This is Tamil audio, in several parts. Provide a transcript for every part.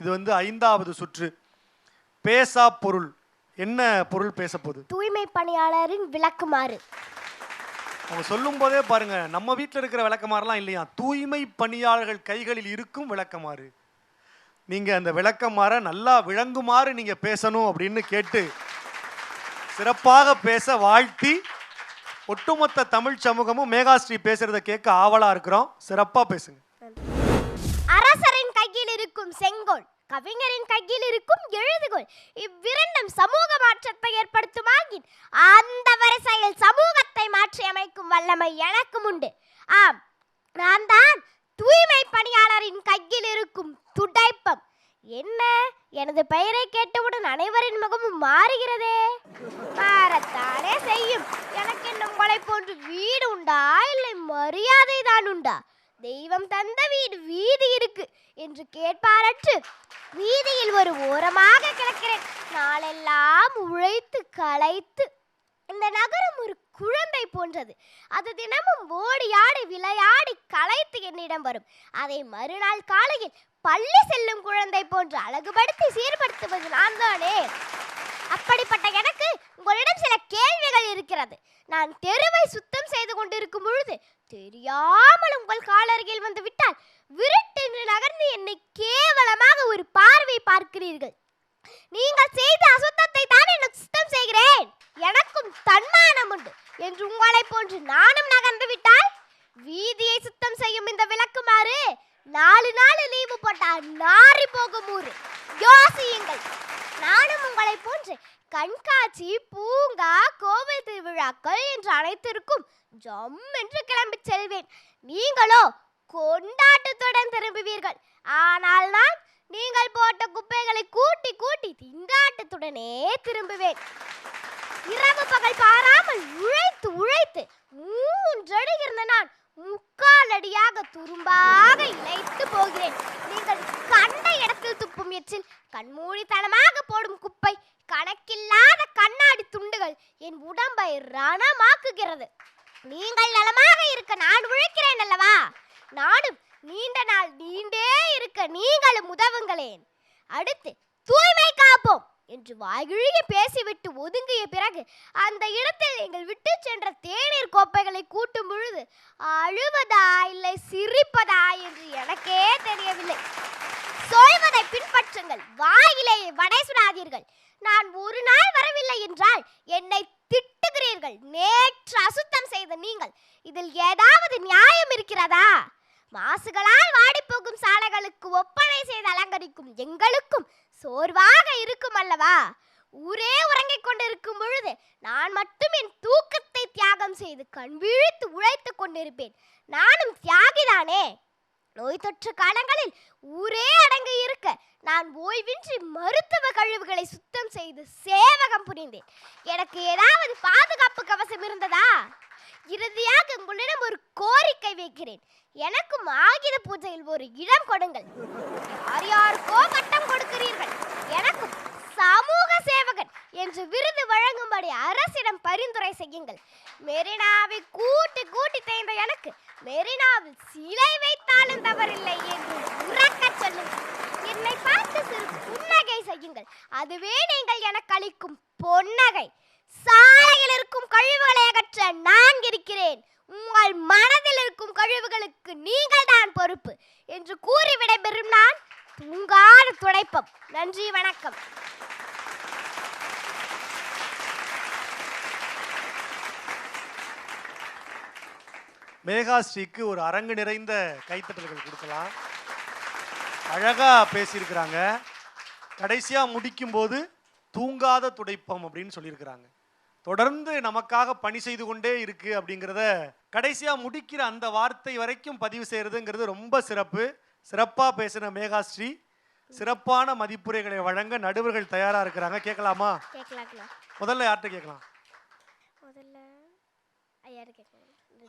இது வந்து ஐந்தாவது சுற்று. பேசா பொருள். என்ன பொருள் பேச போகுது? தூய்மை பணியாளரின் விளக்குமாறு. அவங்க சொல்லும் போதே பாருங்க நம்ம வீட்டில் இருக்கிற விளக்கமாறுலாம் இல்லையா? தூய்மை பணியாளர்கள் கைகளில் இருக்கும் விளக்கமாறு. நீங்க அந்த விளக்கமாற நல்லா விளங்குமாறு நீங்க பேசணும் அப்படின்னு கேட்டு சிறப்பாக பேச வாழ்த்தி ஒட்டுமொத்த தமிழ் சமூகமும் மேகாஸ்ரீ பேசுறத கேட்க ஆவலா இருக்கிறோம். சிறப்பா பேசுங்க. அரசரின் கையில் இருக்கும் செங்கோல். கவிஞரின் கையில் இருக்கும் எழுதுகோல் இவ்விரண்டும் சமூக மாற்றத்தை ஏற்படுத்துமாகின் அந்த வரிசையில் சமூகத்தை மாற்றி அமைக்கும் வல்லமை எனக்கும் உண்டு. ஆம் நான் தான் தூய்மை பணியாளரின் கையில் இருக்கும் துடைப்பம். என்ன? எனது பெயரை கேட்டவுடன் அனைவரின் முகமும் மாறுகிறதே. மாறத்தானே செய்யும். எனக்கு இன்னும் உங்களை போன்று வீடு உண்டா? இல்லை மரியாதை தான் உண்டா? தெய்வம் தந்த வீடு வீதி இருக்கு என்று கேட்பாரற்று வீதியில் ஒரு ஓரமாக கிடக்கிறேன். நாளெல்லாம் உழைத்து களைத்து. இந்த நகரம் ஒரு குழந்தை போன்றது. அது தினமும் ஓடியாடி விளையாடி களைத்து என்னிடம் வரும். அதை மறுநாள் காலையில் பள்ளி செல்லும் குழந்தை போன்று அழகுபடுத்தி சீர்படுத்துவது நான் தானே? அப்படிப்பட்ட எனக்கு உங்களிடம் சில கேள்விகள் இருக்கிறது. நான் தெருவை சுத்தம் செய்து கொண்டிருக்கும் பொழுது தெரியாமல் உங்கள் காலருகில் வந்து விட்டால் விருட்டென்று நகர்ந்து என்னை கேவலமாக ஒரு பார்வை பார்க்கிறீர்கள். நீங்கள் செய்த அசுத்தத்தை தான் எனக்கு சுத்தம் செய்கிறேன். எனக்கும் தன்மானம் உண்டு. என்று உங்களை போன்று நானும் நகர்ந்து விட்டால் வீதியை சுத்தம் செய்யும் இந்த விளக்குமாறு நாலு நாள் லீவு போட்டால் நாறி போகும் ஊரு. யோசியுங்கள். நானும் உங்களை போன்று கண்காட்சி பூங்கா கோவில் திருவிழாக்கள் என்று அனைத்திற்கும் ஜம் என்று கிளம்பிச் செல்வேன். நீங்களோ கொண்டாட்டத்துடன் திரும்புவீர்கள். ஆனால் நான் நீங்கள் போட்ட குப்பைகளை கூட்டி கூட்டி திண்டாட்டத்துடனே திரும்புவேன். இரவு பகல் பாராமல் உழைத்து உழைத்து மூன்றடி இருந்த நான் முக்கால் அடியாக துரும்பாக இணைத்து போகிறேன். நீங்கள் நலமாக இருக்க நான் உழைக்கிறேன் அல்லவா? நானும் நீண்ட நாள் நீண்டே இருக்க நீங்களும் உதவுங்களேன். அடுத்து தூய்மை காப்போம் என்று வாய்கிழிய பேசிவிட்டு ஒதுங்கிய பிறகு அந்த இடத்தில் நீங்கள் விட்டு சென்ற தேநீர் கோப்பைகளை கூட்டும் பொழுது அழுவதா இல்லை சிரிப்பதா என்று எனக்கே தெரியவில்லை. சொல்வதை பின்பற்றுங்கள் வாயிலேயே வடை சுடாதீர்கள். நான் ஒரு நாள் வரவில்லை என்றால் என்னை திட்டுகிறீர்கள். நேற்று அசுத்தம் செய்த நீங்கள். இதில் ஏதாவது நியாயம் இருக்கிறதா? மாசுகளால் வாடிப்போகும் சாலைகளுக்கு ஒப்பனை செய்து அலங்கரிக்கும் எங்களுக்கும் சோர்வாக இருக்கும் அல்லவா? ஊரே உறங்கிக் கொண்டிருக்கும் பொழுது நான் மட்டும் என் தூக்கத்தை தியாகம் செய்து கண் விழித்து உழைத்துக் கொண்டிருப்பேன். நானும் தியாகிதானே? நோய் தொற்று காலங்களில் ஊரே அடங்கி நான் ஓய்வின்றி மருத்துவ கழிவுகளை சுத்தம் செய்து சேவகம் புரிந்தேன். எனக்கு ஏதாவது பாதுகாப்பு கவசம் இருந்ததா? இறுதியாக உங்களிடம் ஒரு கோரிக்கை வைக்கிறேன். எனக்கும் ஆயுத பூஜையில் ஒரு இடம் கொடுங்கள். யார் யாருக்கோ பட்டம் கொடுக்கிறீர்கள். எனக்கும் சமூக சேவகன் என்று விருது வழங்கும்படி அரசிடம் பரிந்துரை செய்யுங்கள். மெரினாவை கூட்டி கூட்டி தேய்ந்த எனக்கு மெரினாவில் சிலை வைத்தாலும் தவறில்லை என்று உறக்கச் சொல்லுங்கள். என்னை பார்த்து சிறு புன்னகை செய்யுங்கள். அதுவே நீங்கள் எனக்கு அளிக்கும் பொன்னகை. சாலையில் இருக்கும் கழிவுகளை அகற்ற நான் இருக்கிறேன். உங்கள் மனதில் இருக்கும் கழிவுகளுக்கு நீங்கள் தான் பொறுப்பு என்று கூறி விடைபெறும் நான் தூங்காத துடைப்பம். நன்றி வணக்கம். மேகாஸ்ரீக்கு ஒரு அரங்கு நிறைந்த கைத்தட்டல்கள் கொடுக்கலாம். அழகா பேசியிருக்கிறாங்க. கடைசியா முடிக்கும்போது தூங்காத துடைப்பம் அப்படின்னு சொல்லியிருக்கிறாங்க. தொடர்ந்து நமக்காக பணி செய்து கொண்டே இருக்கு அப்படிங்கிறத கடைசியா முடிக்கிற அந்த வார்த்தை வரைக்கும் பதிவு செய்யறதுங்கிறது ரொம்ப சிறப்பு. சிறப்பா பேசின மேகாஸ்ரீ சிறப்பான மதிப்புரைகளை வழங்க நடுவர்கள் தயாரா இருக்கிறாங்க. கேட்கலாமா? முதல்ல யார்கிட்ட கேட்கலாம்?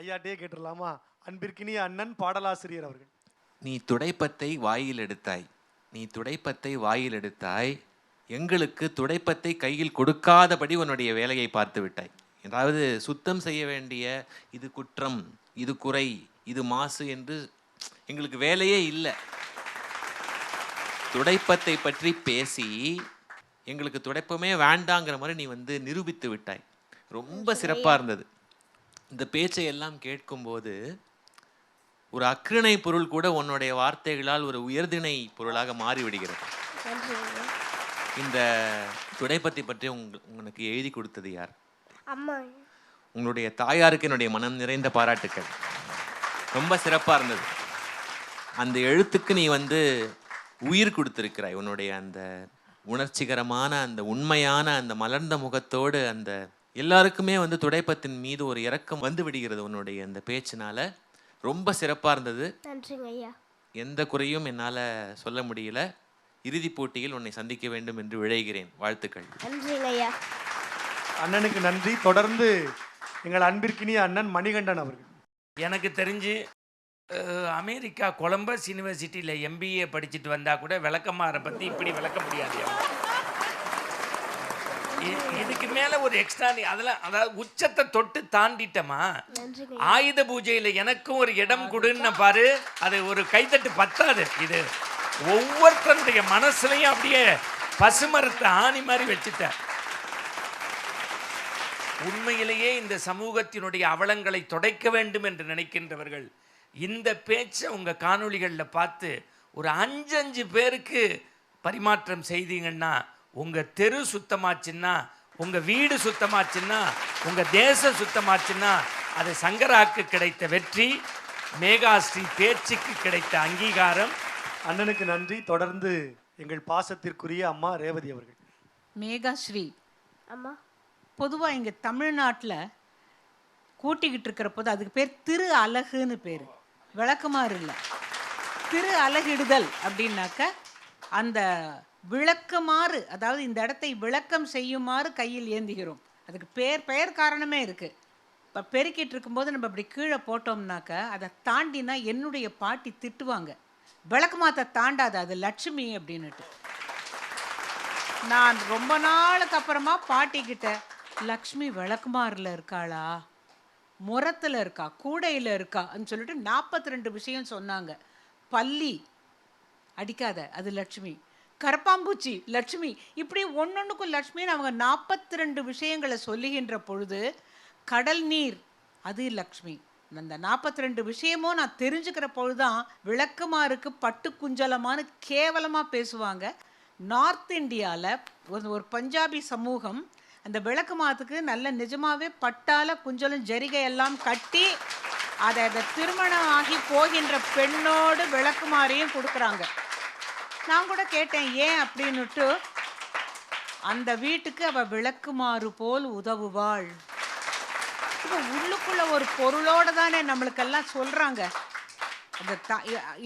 ஐயாட்டே கேட்டுடலாமா? அன்பிற்கினிய அண்ணன் பாடலாசிரியர் அவர்கள். நீ துடைப்பத்தை வாயில் எடுத்தாய். நீ துடைப்பத்தை வாயில் எடுத்தாய். எங்களுக்கு துடைப்பத்தை கையில் கொடுக்காதபடி உன்னுடைய வேலையை பார்த்து விட்டாய். அதாவது சுத்தம் செய்ய வேண்டிய இது குற்றம் இது குறை இது மாசு என்று எங்களுக்கு வேலையே இல்லை. துடைப்பத்தை பற்றி பேசி எங்களுக்கு துடைப்பமே வேண்டாங்கிற மாதிரி நீ வந்து நிரூபித்து விட்டாய். ரொம்ப சிறப்பாக இருந்தது. இந்த பேச்சை எல்லாம் கேட்கும்போது ஒரு அக்ரிணை பொருள் கூட உன்னுடைய வார்த்தைகளால் ஒரு உயர்திணை பொருளாக மாறிவிடுகிறது. இந்த துடைப்பத்தை பற்றி உனக்கு எழுதி கொடுத்தது யார்? அம்மா. உங்களுடைய தாயாருக்கு என்னுடைய மனம் நிறைந்த பாராட்டுக்கள். ரொம்ப சிறப்பாக இருந்தது. அந்த எழுத்துக்கு நீ வந்து உயிர் கொடுத்திருக்கிறாய். உன்னுடைய அந்த உணர்ச்சிகரமான அந்த உண்மையான அந்த மலர்ந்த முகத்தோடு அந்த எல்லாருக்குமே வந்து துடைப்பத்தின் மீது ஒரு இரக்கம் வந்து விடுகிறது உன்னுடைய அந்த பேச்சினால. ரொம்ப சிறப்பாக இருந்தது. நன்றிங்க ஐயா எந்த குறையும் என்னால் சொல்ல முடியல. இறுதிப் போட்டியில் உன்னை சந்திக்க வேண்டும் என்று விழைகிறேன். வாழ்த்துக்கள். நன்றிங்க ஐயா அண்ணனுக்கு நன்றி. தொடர்ந்து எங்கள் அன்பிற்கினிய அண்ணன் மணிகண்டன் அவர்கள். எனக்கு தெரிஞ்சு அஹ், அமெரிக்கா கொலம்பஸ் யூனிவர்சிட்டியில் எம்பிஏ படிச்சுட்டு வந்தால் கூட விளக்கமாரை பற்றி இப்படி விளக்க முடியாது. இதுக்கு மேலே ஒரு எக்ஸ்ட்ரா அதெல்லாம் அதாவது உச்சத்தை தொட்டு தாண்டிட்டமா? ஆயுத பூஜையில் எனக்கும் ஒரு இடம் கொடுன்னு பாரு அது ஒரு கைத்தட்டு பத்தாது. இது ஒவ்வொருத்தருடைய மனசுலையும் அப்படியே பசுமரத்தை ஆணி மாதிரி வச்சுட்டேன். உண்மையிலேயே இந்த சமூகத்தினுடைய அவலங்களை துடைக்க வேண்டும் என்று நினைக்கின்றவர்கள் இந்த பேச்சை உங்கள் காணொளிகளில் பார்த்து ஒரு அஞ்சு அஞ்சு பேருக்கு பரிமாற்றம் செய்தீங்கன்னா உங்கள் தெரு சுத்தமாச்சுன்னா உங்கள் வீடு சுத்தமாச்சுன்னா உங்கள் தேசம் சுத்தமாச்சுன்னா அது சங்கராக்கு கிடைத்த வெற்றி மேகாஸ்ரீ பேச்சுக்கு கிடைத்த அங்கீகாரம். அண்ணனுக்கு நன்றி. தொடர்ந்து எங்கள் பாசத்திற்குரிய அம்மா ரேவதி அவர்கள். மேகாஸ்ரீ அம்மா. பொதுவாக இங்கே தமிழ்நாட்டில் கூட்டிக்கிட்டு இருக்கிற போது அதுக்கு பேர் திரு அழகுன்னு பேர். விளக்கமாறு இல்லை திரு அழகிடுதல் அப்படின்னாக்க அந்த விளக்குமாறு அதாவது இந்த இடத்தை விளக்கம் செய்யுமாறு கையில் ஏந்துகிறோம். அதுக்கு பேர் பெயர் காரணமே இருக்குது இப்போ பெருக்கிட்டு இருக்கும்போது நம்ம இப்படி கீழே போட்டோம்னாக்க அதை தாண்டினா என்னுடைய பாட்டி திட்டுவாங்க. விளக்கமாத்தை தாண்டாது அது லட்சுமி அப்படின்னுட்டு. நான் ரொம்ப நாளுக்கு அப்புறமா பாட்டிக்கிட்ட லக்ஷ்மி விளக்குமாறில் இருக்காளா? முரத்தில் இருக்கா? கூடையில் இருக்கான்னு சொல்லிட்டு நாற்பத்தி ரெண்டு விஷயம் சொன்னாங்க. பள்ளி அடிக்காத அது லட்சுமி. கரப்பாம்பூச்சி லட்சுமி இப்படி ஒன்னொன்றுக்கும் லட்சுமின்னு அவங்க நாற்பத்தி ரெண்டு விஷயங்களை சொல்லுகின்ற பொழுது கடல் நீர் அது லக்ஷ்மி அந்த நாற்பத்தி ரெண்டு விஷயமும் நான் தெரிஞ்சுக்கிற பொழுதுதான் விளக்குமாருக்கு பட்டு குஞ்சலமானு கேவலமாக பேசுவாங்க. நார்த் இந்தியாவில் ஒரு ஒரு பஞ்சாபி சமூகம் அந்த விளக்குமாத்துக்கு நல்ல நிஜமாகவே பட்டால் குஞ்சலும் ஜரிகை எல்லாம் கட்டி அதை அதை திருமணம் ஆகி போகின்ற பெண்ணோடு விளக்குமாறையும் கொடுக்குறாங்க. நான் கூட கேட்டேன் ஏன்? அப்படின்னுட்டு அந்த வீட்டுக்கு அவ விளக்குமாறு போல் உதவுவாள். இப்போ உள்ளுக்குள்ள ஒரு பொருளோட தானே நம்மளுக்கெல்லாம் சொல்றாங்க. அந்த தா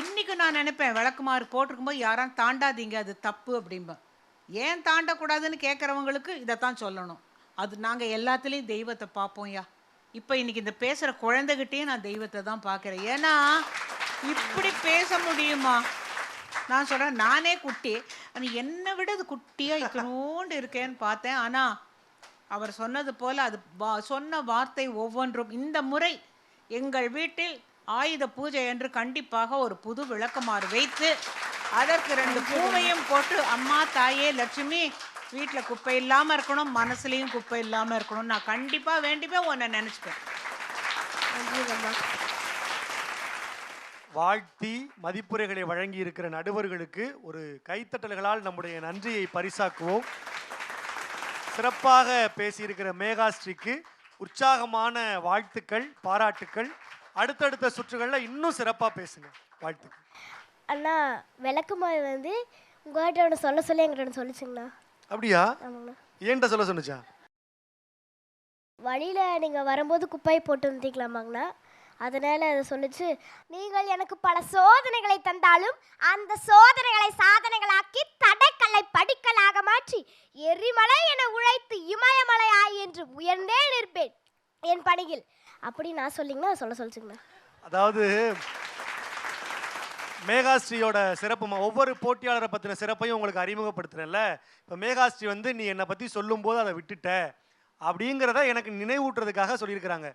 இன்னைக்கு நான் நினைப்பேன் விளக்குமாறு போட்டிருக்கும்போது யாரும் தாண்டாதீங்க அது தப்பு அப்படிம்பேன் ஏன் தாண்டக்கூடாதுன்னு கேட்குறவங்களுக்கு இதைத்தான் சொல்லணும். அது நாங்கள் எல்லாத்துலேயும் தெய்வத்தை பார்ப்போம்யா இப்போ இன்னைக்கு இந்த பேசுகிற குழந்தைகிட்டேயும் நான் தெய்வத்தை தான் பார்க்குறேன். ஏன்னா இப்படி பேச முடியுமா? நான் சொல்கிறேன் நானே குட்டி. ஆனால் என்னை விட அது குட்டியாக இக்கனோண்டு இருக்கேன்னு பார்த்தேன். ஆனால் அவர் சொன்னது போல அது வா- சொன்ன வார்த்தை ஒவ்வொன்றும். இந்த முறை எங்கள் வீட்டில் ஆயுத பூஜை என்று கண்டிப்பாக ஒரு புது விளக்கமாறு வைத்து அதற்கு ரெண்டு பூவையும் போட்டு அம்மா தாயே லட்சுமி வீட்டில் குப்பை இல்லாமல் இருக்கணும் மனசுலேயும் குப்பை இல்லாமல் இருக்கணும் நான் கண்டிப்பாக வேண்டிப்பே உன்னை நினச்சிப்பேன். நன்றிங்கம்மா வாழ்த்தி மதிப்புரைகளை வழங்கி இருக்கிற நடுவர்களுக்கு ஒரு கைத்தட்டல்களால் நம்முடைய நன்றியை பரிசாக்குவோம். சிறப்பாக பேசியிருக்கிற மேகாஸ்ரீக்கு உற்சாகமான வாழ்த்துக்கள் பாராட்டுக்கள். அடுத்தடுத்த சுற்றுகளில் இன்னும் சிறப்பாக பேசுங்க. வாழ்த்துக்கள். அண்ணா விளக்குமாறு வந்து உங்கள்கிட்ட ஒன்று சொல்ல சொல்லி என்கிட்ட ஒன்று சொல்லிச்சுங்கண்ணா. அப்படியா? ஏன்ட்ட சொல்ல சொன்னுச்சா? வழியில் நீங்கள் வரும்போது குப்பையை போட்டு வந்தீங்களாமாங்கண்ணா அதனால் அதை சொல்லிச்சு நீங்கள் எனக்கு பல சோதனைகளை தந்தாலும் அந்த சோதனைகளை சாதனைகளாக்கி தடைக்கல்லை படிக்கலாக மாற்றி எரிமலை என உழைத்து இமயமலை ஆய் என்று உயர்ந்தே நிற்பேன் என் பணியில். அப்படி நான் சொல்லிங்கன்னா சொல்ல சொல்லிச்சுங்கண்ணா. அதாவது மேகாஸ்ரீயோட சிறப்பு ஒவ்வொரு போட்டியாளரை பற்றின சிறப்பையும் உங்களுக்கு அறிமுகப்படுத்துகிறேன்ல இப்போ மேகாஸ்ரீ வந்து நீ என்னை பற்றி சொல்லும்போது அதை விட்டுட்ட அப்படிங்கிறத எனக்கு நினைவூட்டுறதுக்காக சொல்லியிருக்கிறாங்க.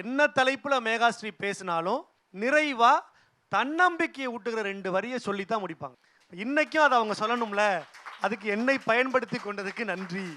என்ன தலைப்பில் மேகாஸ்ரீ பேசினாலும் நிறைவாக தன்னம்பிக்கையை ஊட்டுகிற ரெண்டு வரியை சொல்லி தான் முடிப்பாங்க. இன்றைக்கும் அதை அவங்க சொல்லணும்ல. அதுக்கு என்னை பயன்படுத்தி கொண்டதுக்கு நன்றி.